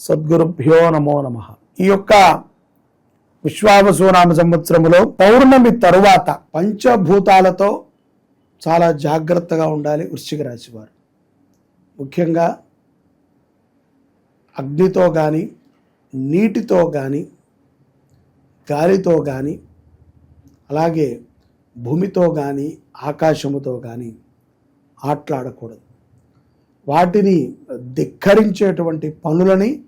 సద్గురుభ్యో నమో నమ. ఈ యొక్క విశ్వావసునామ సంవత్సరములో పౌర్ణమి తరువాత పంచభూతాలతో చాలా జాగ్రత్తగా ఉండాలి వృశ్చిక రాశి వారు. ముఖ్యంగా అగ్నితో కానీ నీటితో కానీ గాలితో కానీ అలాగే భూమితో కానీ ఆకాశముతో కానీ ఆటలాడకూడదు. వాటిని ధిక్కరించేటువంటి పనులని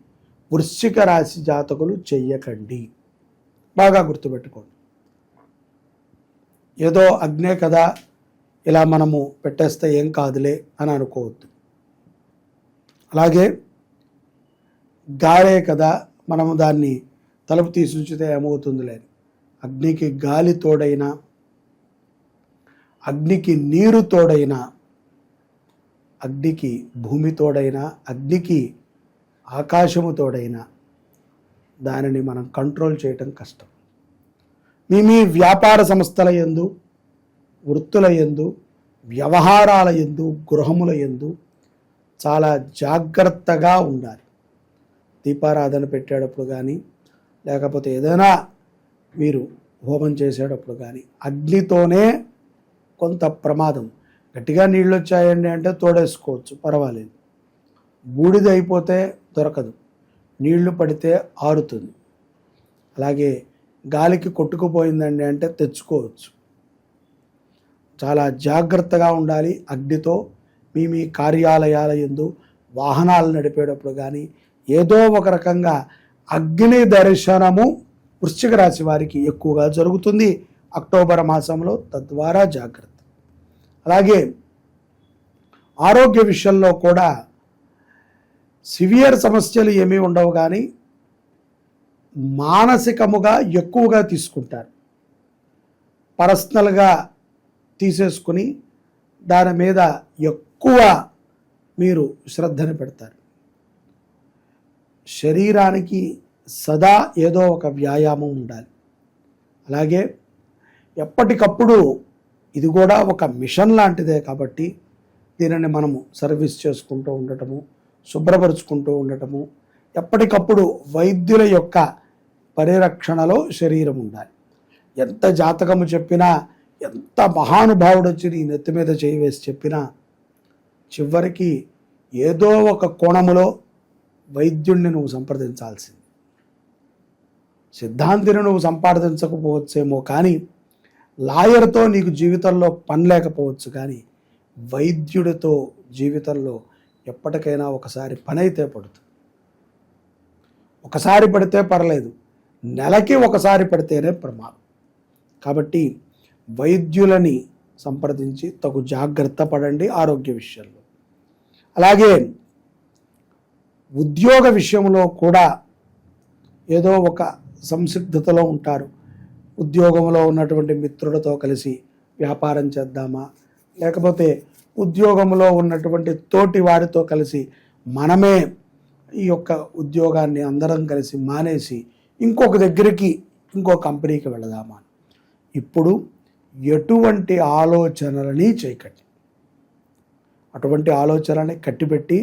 వృశ్చిక రాశి జాతకులు చెయ్యకండి. బాగా గుర్తుపెట్టుకోండి. ఏదో అగ్నే కదా ఇలా మనము పెట్టేస్తే ఏం కాదులే అని అనుకోవద్దు. అలాగే గాలే కదా మనము దాన్ని తలుపు తీసి ఉంచితే ఏమవుతుందిలే. అగ్నికి గాలి తోడైనా అగ్నికి నీరు తోడైనా అగ్నికి భూమితోడైనా అగ్నికి ఆకాశము తోడైనా దానిని మనం కంట్రోల్ చేయటం కష్టం. మీ మీ వ్యాపార సంస్థల ఎందు వృత్తుల ఎందు వ్యవహారాల ఎందు గృహముల ఎందు చాలా జాగ్రత్తగా ఉండాలి. దీపారాధన పెట్టేటప్పుడు కానీ లేకపోతే ఏదైనా మీరు హోమం చేసేటప్పుడు కానీ అగ్నితోనే కొంత ప్రమాదం. గట్టిగా నీళ్ళు వచ్చాయండి అంటే తోడేసుకోవచ్చు పర్వాలేదు. బూడిద అయిపోతే దొరకదు. నీళ్ళు పడితే ఆరుతుంది. అలాగే గాలికి కొట్టుకుపోయిందండి అంటే తెచ్చుకోవచ్చు. చాలా జాగ్రత్తగా ఉండాలి అగ్నితో. మీ మీ కార్యాలయాల ఎందు వాహనాలు నడిపేటప్పుడు కానీ ఏదో ఒక రకంగా అగ్ని దర్శనము వృశ్చిక రాశి వారికి ఎక్కువగా జరుగుతుంది. అక్టోబర్ మాసంలో తద్వారా జాగ్రత్త. అలాగే ఆరోగ్య విషయంలో కూడా సివియర్ సమస్యలు ఏమీ ఉండవు కానీ మానసికముగా ఎక్కువగా తీసుకుంటారు. పర్సనల్గా తీసేసుకుని దాని మీద ఎక్కువ మీరు శ్రద్ధను పెడతారు. శరీరానికి సదా ఏదో ఒక వ్యాయామం ఉండాలి. అలాగే ఎప్పటికప్పుడు ఇది కూడా ఒక మిషన్ లాంటిదే కాబట్టి దీనిని మనము సర్వీస్ చేసుకుంటూ ఉండటము శుభ్రపరుచుకుంటూ ఉండటము ఎప్పటికప్పుడు వైద్యుల యొక్క పరిరక్షణలో శరీరం ఉండాలి. ఎంత జాతకము చెప్పినా ఎంత మహానుభావుడు వచ్చి నీ నెత్తి మీద చేయి వేసి చెప్పినా చివరికి ఏదో ఒక కోణములో వైద్యుణ్ణి నువ్వు సంప్రదించాల్సింది. సిద్ధాంతిని నువ్వు సంపాదించకపోవచ్చేమో కానీ లాయర్తో నీకు జీవితంలో పని లేకపోవచ్చు కానీ వైద్యుడితో జీవితంలో ఎప్పటికైనా ఒకసారి పని అయితే పడుతుంది. ఒకసారి పడితే పర్లేదు నెలకి ఒకసారి పడితేనే ప్రమాదం. కాబట్టి వైద్యులని సంప్రదించి తగు జాగ్రత్త పడండి ఆరోగ్య విషయంలో. అలాగే ఉద్యోగ విషయంలో కూడా ఏదో ఒక సంసిగ్ధతలో ఉంటారు. ఉద్యోగంలో ఉన్నటువంటి మిత్రులతో కలిసి వ్యాపారం చేద్దామా? లేకపోతే ఉద్యోగంలో ఉన్నటువంటి తోటి వారితో కలిసి మనమే ఈ యొక్క ఉద్యోగాన్ని అందరం కలిసి మానేసి ఇంకొక దగ్గరికి ఇంకో కంపెనీకి వెళదామా? ఇప్పుడు ఎటువంటి ఆలోచనలని చేయకండి అటువంటి ఆలోచనని కట్టిపెట్టి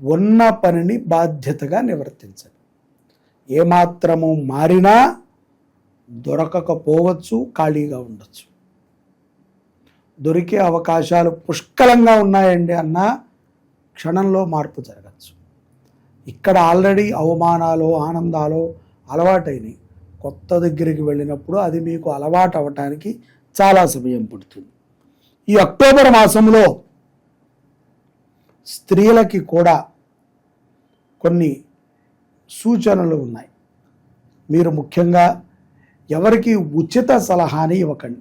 ఉన్న పనిని బాధ్యతగా నివర్తించండి. ఏమాత్రము మారినా దొరకకపోవచ్చు ఖాళీగా ఉండొచ్చు. దొరికే అవకాశాలు పుష్కలంగా ఉన్నాయండి అన్న క్షణంలో మార్పు జరగచ్చు. ఇక్కడ ఆల్రెడీ అవమానాలు ఆనందాలు అలవాటైనవి కొత్త దగ్గరికి వెళ్ళినప్పుడు అది మీకు అలవాటు అవ్వటానికి చాలా సమయం పడుతుంది. ఈ అక్టోబర్ మాసంలో స్త్రీలకి కూడా కొన్ని సూచనలు ఉన్నాయి. మీరు ముఖ్యంగా ఎవరికి ఉచిత సలహాని ఇవ్వకండి.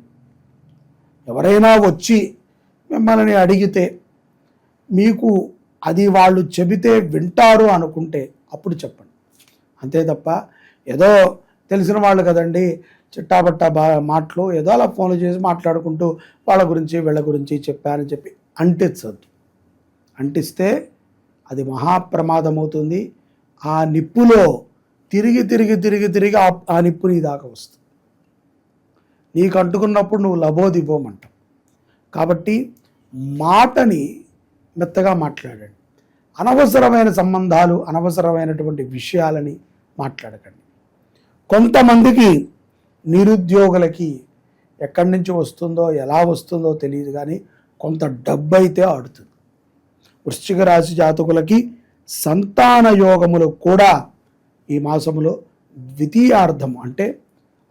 ఎవరైనా వచ్చి మిమ్మల్ని అడిగితే మీకు అది వాళ్ళు చెబితే వింటారు అనుకుంటే అప్పుడు చెప్పండి. అంతే తప్ప ఏదో తెలిసిన వాళ్ళు కదండి చిట్టాబట్టా బా మాటలు ఏదో అలా ఫోన్లు చేసి మాట్లాడుకుంటూ వాళ్ళ గురించి వీళ్ళ గురించి చెప్పారని చెప్పి అంటించద్దు. అంటిస్తే అది మహాప్రమాదం అవుతుంది ఆ నిప్పులో తిరిగి తిరిగి తిరిగి తిరిగి ఆ- నిప్పుని దాకా వస్తుంది. నీకు అంటుకున్నప్పుడు నువ్వు లబోదిబోమంటావు కాబట్టి మాటని మెత్తగా మాట్లాడండి. అనవసరమైన సంబంధాలు అనవసరమైనటువంటి విషయాలని మాట్లాడకండి. కొంతమందికి నిరుద్యోగులకి ఎక్కడి నుంచి వస్తుందో ఎలా వస్తుందో తెలియదు కానీ కొంత డబ్బు అయితే ఆడుతుంది. వృశ్చిక రాశి జాతకులకి సంతాన యోగములు కూడా ఈ మాసములో ద్వితీయార్థం అంటే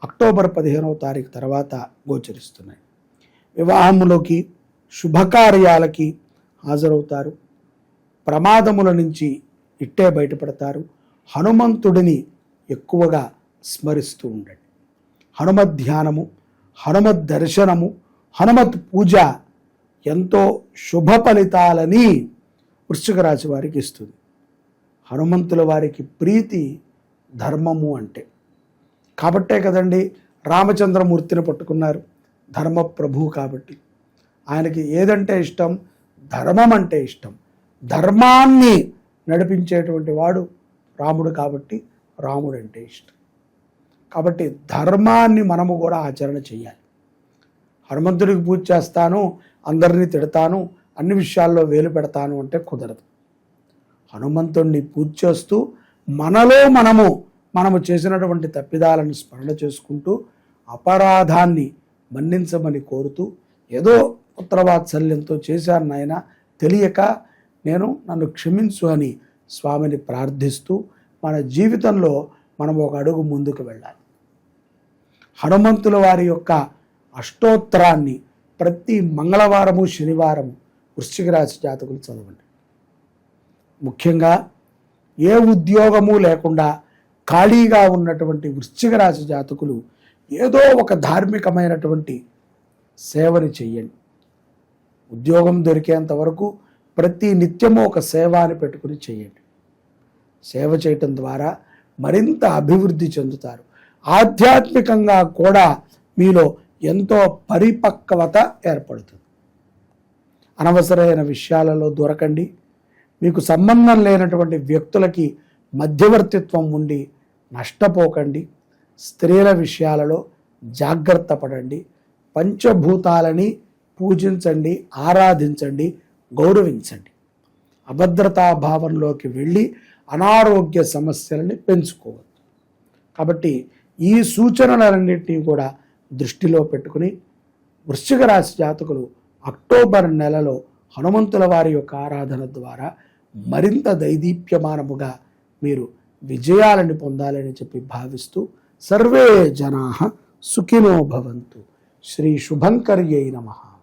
అక్టోబర్ పదిహేనవ తారీఖు తర్వాత గోచరిస్తున్నాయి. వివాహములోకి శుభకార్యాలకి హాజరవుతారు. ప్రమాదముల నుంచి ఇట్టే బయటపడతారు. హనుమంతుడిని ఎక్కువగా స్మరిస్తూ ఉండండి. హనుమత్ ధ్యానము హనుమత్ దర్శనము హనుమత్ పూజ ఎంతో శుభ ఫలితాలని వృశ్చిక రాశి వారికి ఇస్తుంది. హనుమంతుల వారికి ప్రీతి ధర్మము అంటే కాబట్టే కదండి రామచంద్రమూర్తిని పట్టుకున్నారు. ధర్మ ప్రభువు కాబట్టి. ఆయనకి ఏదంటే ఇష్టం? ధర్మం అంటే ఇష్టం. ధర్మాన్ని నడిపించేటువంటి వాడు రాముడు కాబట్టి రాముడు అంటే ఇష్టం. కాబట్టి ధర్మాన్ని మనము కూడా ఆచరణ చేయాలి. హనుమంతుడికి పూజ చేస్తాను అందరినీ తిడతాను అన్ని విషయాల్లో వేలు పెడతాను అంటే కుదరదు. హనుమంతుడిని పూజ చేస్తూ మనలో మనము మనము చేసినటువంటి తప్పిదాలను స్మరణ చేసుకుంటూ అపరాధాన్ని మన్నించమని కోరుతూ ఏదో పుత్రవాత్సల్యంతో చేశాను నాయన. తెలియక నేను నన్ను క్షమించు అని స్వామిని ప్రార్థిస్తూ మన జీవితంలో మనం ఒక అడుగు ముందుకు వెళ్ళాలి. హనుమంతుల వారి యొక్క అష్టోత్తరాన్ని ప్రతి మంగళవారము శనివారము వృశ్చిక రాశి జాతకులు చదవండి. ముఖ్యంగా ఏ ఉద్యోగము లేకుండా ఖాళీగా ఉన్నటువంటి వృశ్చిక రాశి జాతకులు ఏదో ఒక ధార్మికమైనటువంటి సేవని చెయ్యండి. ఉద్యోగం దొరికేంత వరకు ప్రతి నిత్యము ఒక సేవ అని పెట్టుకుని చేయండి సేవ చేయటం ద్వారా మరింత అభివృద్ధి చెందుతారు. ఆధ్యాత్మికంగా కూడా మీలో ఎంతో పరిపక్వత ఏర్పడుతుంది. అనవసరమైన విషయాలలో దొరకండి. మీకు సంబంధం లేనటువంటి వ్యక్తులకి మధ్యవర్తిత్వం ఉండి నష్టపోకండి. స్త్రీల విషయాలలో జాగ్రత్త పడండి. పంచభూతాలని పూజించండి ఆరాధించండి గౌరవించండి. అభద్రతా భావంలోకి వెళ్ళి అనారోగ్య సమస్యలని పెంచుకోవద్దు. కాబట్టి ఈ సూచనలన్నింటినీ కూడా దృష్టిలో పెట్టుకుని వృశ్చిక రాశి జాతకులు అక్టోబర్ నెలలో హనుమంతుల వారి యొక్క ఆరాధన ద్వారా మరింత దైదీప్యమానముగా మీరు విజయాలను పొందాలని చెప్పి భావిస్తూ సర్వే జనా సుఖినో భవంతు. శ్రీ శుభంకర్యై నమః.